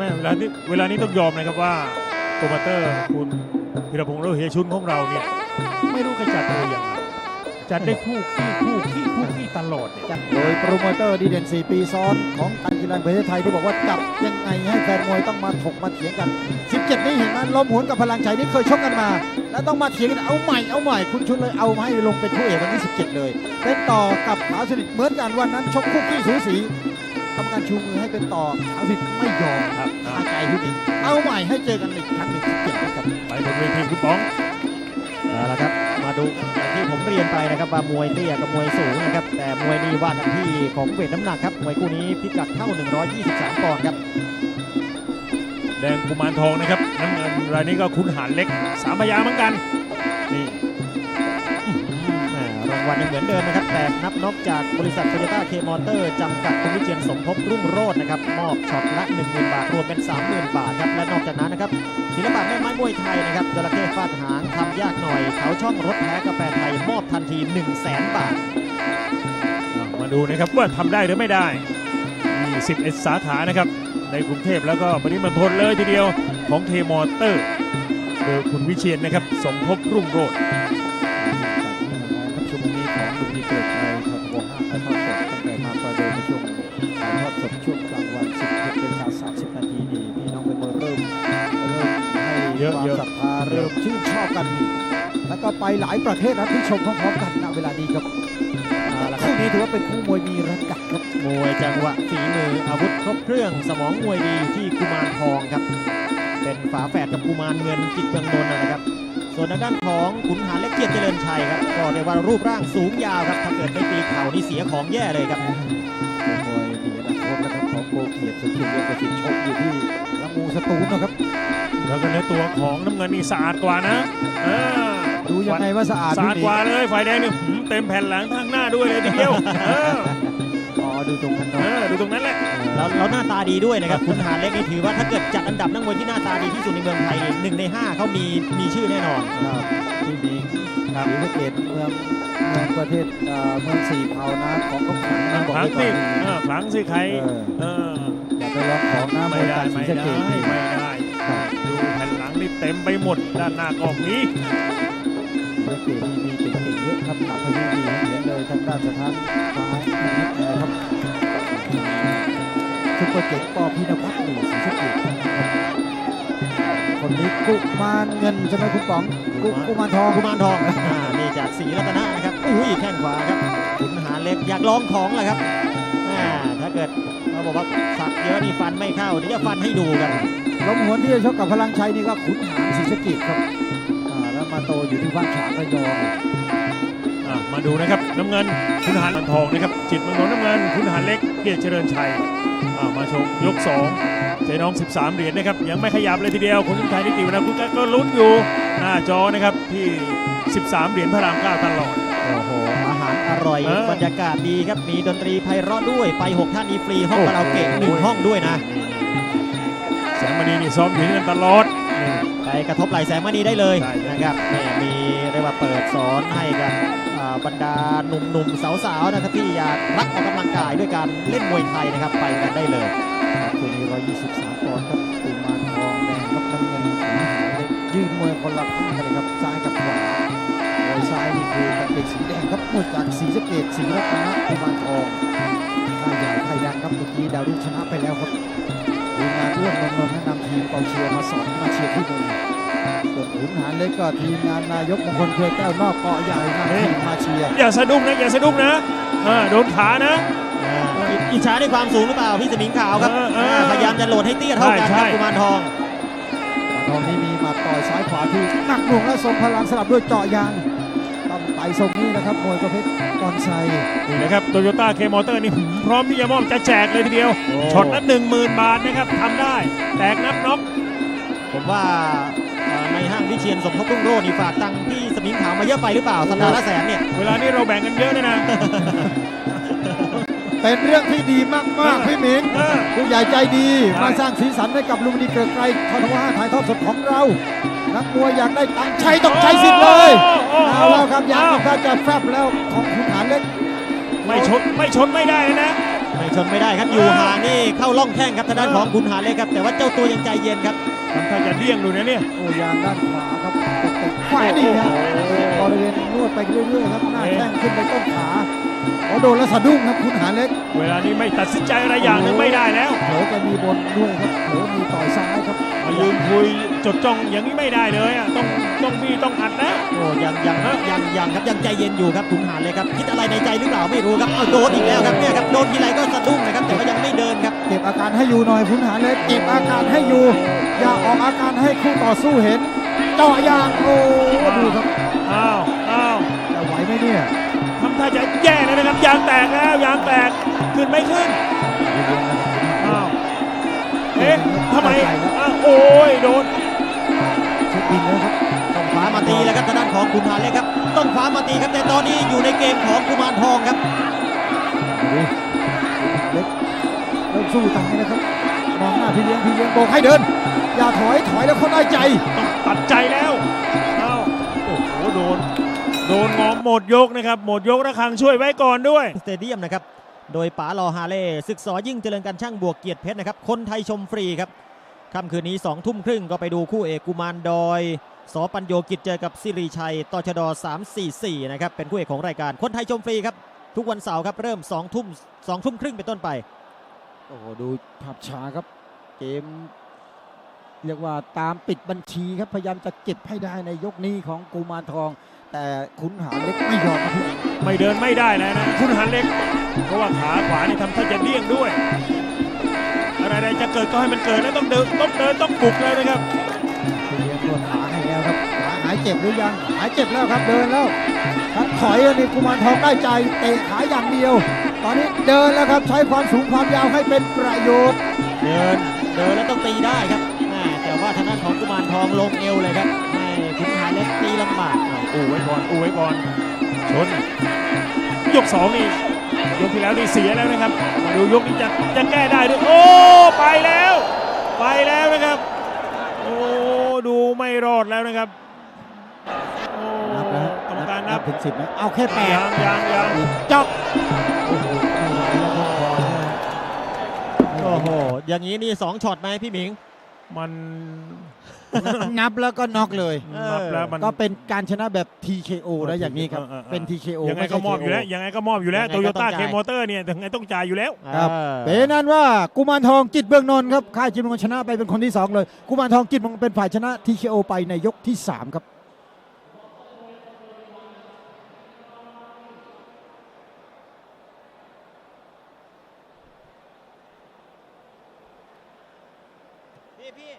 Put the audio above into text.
แม่เวลานี้เวลานี้ต้องยอมนะครับว่าโปรโมเตอร์คุณพิรพงษ์เลิศเฮชุนของเราเนี่ยไม่รู้จะจัดตัวอย่างไรจัดได้คู่ขี้คู่ขี้คู่ขี้ตลอดเนี่ยโดยโปรโมเตอร์ดีเด่น 4 ปีซ้อนของการกีฬาแห่งประเทศไทยที่บอกว่าจับยังไงให้แฟนมวยต้องมาถกมาเถียงกัน 17 นี้เห็นไหมลมหวนกับพลังใจนี่เคยชกกันมา แล้วต้องมาเถียงกันเอาใหม่เอาใหม่คุณชุนเลยเอามาให้ลงเป็นคู่เอกวันที่ 17 เลย เป็นต่อกับขาวสนิทเหมือนกันวันนั้นชกคู่ขี้สูสีทำการชูมือให้เป็นต่อขาวสนิทไม่ยอมครับ คาใจพี่บิ๊กเอาใหม่ให้เจอกันอีกครั้งหนึ่ง17นะครับไปบนเวทีคุณป๋องเอาละครับมาดูอย่างที่ผมเรียนไปนะครับว่ามวยเตี้ยกับมวยสูงนะครับแต่มวยนี่ว่ากันที่ของเวทน้ำหนักครับมวยคู่นี้พิกัดเท่า 123ปอนด์ครับแดงกุมารทองนะครับน้ำเงินรายนี้ก็คุณหารเล็กสามพยาเหมือนกันนี่อ่า รางวัลยังเหมือนเดิมนะครับ แต่นับน็อกจากบริษัทโตโยต้าเคมอเตอร์จำกัดคุณวิเชียนสมภพรุ่งโรจน์นะครับ มอบช็อตละ 10,000 บาท รวมเป็น 30,000 บาทครับ และนอกจากนั้นนะครับศิลปะแม่ไม้มวยไทยนะครับจระเข้ฟาดหางทำยากหน่อย เขาช่องรถแท้กาแฟไทย มอบทันที 1 0 0 0 0แสนบาท มาดูนะครับว่าทำได้หรือไม่ได้มี11สาขานะครับ ในกรุงเทพแล้วก็ปริมณฑลเลยทีเดียวของเทมอเตอร์โดยคุณวิเชียนนะครับสมภพรุ่งโรจน์ งนี้ของลุงดีเกิดในททบ5ถ่ายทอดสดตั้งแต่มาประเดิมในช่วงถ่ายทอดสดช่วงกลางวัน16นาฬิกา30นาทีนี่พี่น้องเป็นมวยเริ่มเริ่มให้ความศรัทธาเริ่มชื่นชอบกัน แล้วก็ไปหลายประเทศนะที่ชมพร้อมๆกันณเวลานี้ครับครับคู่นี้ถือว่าเป็นคู่มวยมีระดับครับมวยจังหวะฝีมืออาวุธครบเครื่องสมองมวยดีอยู่ที่กุมารทองครับ เป็นฝาแฝดกับกุมารเงินจิตเมืองนนท์นะครับ ส่วนทางด้านของขุนหารเล็กเกียรติเจริญชัยครับก็เรียกว่ารูปร่างสูงยาวครับถ้าเกิดไม่ตีเข่านี่เสียของแย่เลยครับเป็นมวยมีอนาคตนะครับของโกเกียรติสุขินเรียกว่าสินชกอยู่ที่ละมูสตูลนะครับแล้วก็เนื้อตัวของน้ำเงินนี่สะอาดกว่านะดูยังไงว่าสะอาดสะอาดกว่าเลยฝ่ายแดงนี่เต็มแผ่นหลังทั้งหน้าด้วยเลยทีเดียว ดูตรงกันเอเนาะอดูตรงนั้นแหละแล้วแล้วหน้าตาดีด้วยนะครับขุนหารเล็กนี่ถือว่าถ้าเกิดจัดอันดับนักมวยที่หน้าตาดีที่สุดในเมืองไทยนี่หนึ่งในห้าเขามีมีชื่อแน่นอนครับพี่หมีครับศรีสะเกดเมืองเมืองประเทศเอ่อเมืองสี่เผ่านะของเขาขลังนะบอกครั้ไว้งก่อสินเออครั้งสิใครเออเอออย่าไปลองของนะมไม่วยได้การศรีไม่สะได้เกดนี่ไม่ได้ดูแผ่นหลังนี่เต็มไปหมดด้านหน้ากองนี้ ศรีสะเกดนี่มีเก่งๆเยอะครับหนักพยุดีให้เห็นเลยทางด้านสถานฟ้าพินิจนะครับซุปเปอร์เก่งปอพีนพัฒน์นี่ศรีสะเกดนะครับคนนี้กุมารเงินใช่ไหมคุณป๋องกุกุมารทองกุมารทองอ่านี่จากศรีรัตนะนะครับอุ้ยแข้งขวาครับขุนหารเล็กอยากลองของแหละครับอ่าถ้าเกิดเขาบอกว่าสับเยอะนี่ฟันไม่เข้าเดี๋ยวจะฟันให้ดูกันล้มหวนที่จะชกกับพลังชัยนี่ก็ขุนหารศรีสะเกดครับอ่าแล้ว มาโตอยู่ที่บ้านฉางระยองอะมาดูนะครับน้ำเงินคุณหารทองนะครับ จิตรเมืองนนท์น้ำเงินคุณหารเล็กเกียรติเจริญชัยอะมาชมยก2เจน้อง 13 เหรียญนะครับ ยังไม่ขยับเลยทีเดียวคุณสมชายนิติวนะคุณก็ลุ้นอยู่หน้าจอนะครับที่ 13 เหรียญพระรามเก้าตลอดโอ้โห อาหารอร่อยเออบรรยากาศดีครับ มีดนตรีไพเราะด้วยไปหกท่านนี้ฟรีห้องคาราโอเกะหนึ่งห้องด้วยนะ แสงมณีนี่ซ้อมอยู่ที่นั่นตลอดนี่ ไปกระทบไหลแสงมณีได้เลยนะครับเนี่ยมีเรียกว่าเปิดสอนให้กับบรรดาหนุ่มๆสาวๆนะครับที่อยากรักออกกำลังกายด้วยการเล่นมวยไทยนะครับไปกันได้เลยครับคู่นี้123ปอนด์ครับกุมารทองแดงกับน้ำเงินขุนหายืนมวยคนละข้างเลยครับซ้ายกับขวามวยซ้ายนี่คือกางเกงสีแดงครับมวยจากศรีสะเกดศรีรัตนะกุมารทองค่ายใหญ่ไทยดังครับเมื่อกี้ดาวรุ่งชนะไปแล้วครับ ทีมงานร่วมนนท์แนะนำทีมกองเชียร์มาสอนมาเชียร์ที่มุมส่วนขุนหารเล็กก็ทีมงานนายกมงคลเครือแก้วนอกเกาะใหญ่นำทีมมาเชียร์อย่าสะดุ้งนะอย่าสะดุ้งนะเออโดนขานะอ่าอิอิจฉาในความสูงหรือเปล่าพี่สมิงขาวครับเออเอออ่าพยายามจะโหลดให้เตี้ยเท่ากันใช่ครับใช่กุมารทองตอนนี้มีหมาต่อยซ้ายขวาที่หนักหน่วงและทรงพลังสลับด้วยเจาะยาง ต้องไต่ทรงนี้นะครับมวยประเภทกอนไซนี่นะครับโตโยต้าเคมอเตอร์นี่หืมพร้อมที่จะมอบจะแจกเลยทีเดียวโอ้ช็อตละหนึ่งหมื่นบาทนะครับทำได้ แตกนับน็อกผมว่าอ่าในห้างวิเชียนสมภพรุ่งโรจน์นี่ฝากตังค์พี่สมิงขาวมาเยอะไปหรือเปล่าสัปดาห์ละแสนเนี่ยเวลานี้เราแบ่งกันเยอะเลยนะเป็นเรื่องที่ดีมาก ๆ พี่หมิงเออผู้ใหญ่ใจดีใช่มาสร้างสีสันให้กับลุมพินีเกลือไกรททวห้าถ่ายทอดสดของเรา นักมวยอยากได้ตังค์ใช้ต้องใช้สิทธิ์เลยโอ้โหเอาแล้ว ครับยางอ้าวถ้าจะแฟบแล้วของขุนหารเล็กไม่ชนไม่ชนไม่ได้เลยนะ ไม่ชนไม่ได้ครับอยู่ห่างนี่เข้าล่องแข้งครับทางด้านของคุณหาเล็กครับแต่ว่าเจ้าตัวยังใจเย็นครับทำท่าจะเลี่ยงดูนะเนี่ยโอ้ยางด้านขวาครับเตะขวาดีฮะบริเวณนวดไปเรื่อยๆครับหน้าแข้งขึ้นไปต้นขาโอ้โดนแล้วสะดุ้งครับคุณหาเล็ก เวลานี้ไม่ตัดสินใจอะไรอย่างหนึงไม่ได้แล้วเผลอจะมีบนด้วยครับเผลอมีต่อยซ้ายครับ มายืนคุยจดจ้องอย่างนี้ไม่ได้เลยอะต้องต้องมีต้องอัดนะโอ้ยังยังยังยังครับยังใจเย็นอยู่ครับคุณหาเล็กครับคิดอะไรในใจหรือเปล่าไม่รู้ครับเอาโดนอีกแล้วครับเนี่ยครับโดนทีไรก็สะดุ้งนะครับแต่ว่ายังไม่เดินครับเก็บอาการให้อยู่หน่อยคุณหาเล็กเก็บอาการให้อยู่ อย่าออกอาการให้คู่ต่อสู้เห็นเจาะยางโอ้ดูครับอ้าวอ้าวจะไหวไหมเนี่ยทำท่าจะแย่แล้วนะครับยางแตกแล้วยางแตกขึ้นไม่ขึ้นอ้าวเอ๊ะ ทำไมอ้าวโอ้ยโดนเช็คบินแล้วครับต้องฟ้ามาตีแล้วครับทางด้านของคุณหาเล็กครับ ต้องฟ้ามาตีครับแต่ตอนนี้อยู่ในเกมของกุมารทองครับดูเล็กเริ่มสู้ตายนะครับมองหน้าพี่เลี้ยงพี่เลี้ยงโบกให้เดิน อย่าถอยถอยแล้วเขาได้ใจต้องตัดใจแล้วอ้าวโอ้โหโดนโดนงอมหมดยกนะครับ หมดยกระฆังช่วยไว้ก่อนด้วยสเตเดียมนะครับ โดยป๋าลอฮาเล่ศึกสอยิ่งเจริญการช่างบวกเกียรติเพชรนะครับ คนไทยชมฟรีครับค่ำคืนนี้2ทุ่มครึ่งก็ไปดูคู่เอกกุมารดอยสอปัญโยกิจเจอกับสิริชัยตชด344นะครับเป็นคู่เอกของรายการคนไทยชมฟรีครับ ทุกวันเสาร์ครับเริ่ม2ทุ่ม2ทุ่มครึ่งเป็นต้นไปโอ้โหดูภาพช้าครับ เกม เรียกว่าตามปิดบัญชีครับพยายามจะเก็บให้ได้ในยกนี้ของกูมารทอง แต่ขุนหารเล็กไม่ยอมนะพี่ไม่เดินไม่ได้แล้วนะคุณหันเล็ก เพราะว่าขาขวานี่ทำท่าจะเลี่ยงด้วย อะไรๆจะเกิดก็ให้มันเกิดแล้วต้องเดินต้องเดินต้องบุกเลยนะครับพี่เลี้ยงนวดขาให้แล้วครับขาหายเจ็บหรือยังหายเจ็บแล้วครับเดินแล้วครับถอยอันนี้กุมารทองได้ใจเตะขาอย่างเดียว ตอนนี้เดินแล้วครับใช้ความสูงความยาวให้เป็นประโยชน์ เดินเดินแล้วต้องตีได้ครับแม่แต่ว่าทางด้านของกุมารทองลงเอวเลยครับให้คุณหาเล็กตีลำบากอู้ไว้ก่อนอู้ไว้ก่อนชนยกสองนี่ ยกที่แล้วนี่เสียแล้วนะครับ มาดูยกนี้จะจะแก้ได้ด้วยโอ้ไปแล้ว ไปแล้วนะครับ โอ้ดูไม่รอดแล้วนะครับโอ้นับแล้วกรรมการนับถึงสิบนะเอาแค่แปดยังยังยังจอกโอ้โหไม่ไหวแล้วครับบอลนะโอ้โหอย่างนี้นี่สองช็อตไหมพี่หมิง มัน นับแล้วก็น็อกเลยเออนับแล้วมันก็เป็นการชนะแบบ TKO นะอย่างนี้ครับเออเออเออเป็น TKO ยังไงไม่ก็ใช่มอบอยู่แล้ว KO ยังไงก็มอบอยู่แล้วยังไงโตก็โยต้ต้าองเคจ่ายมอเตอร์เนี่ยยังไงต้องจ่ายอยู่แล้วครับเออเป็นนั้นว่ากุมารทองจิตเบื้องนนท์ครับค่ายจิตเมืองนนท์ชนะไปเป็นคนที่สองเลย กุมารทองจิตเมืองเป็นฝ่ายชนะ TKO ไปในยกที่สามครับพี่พี่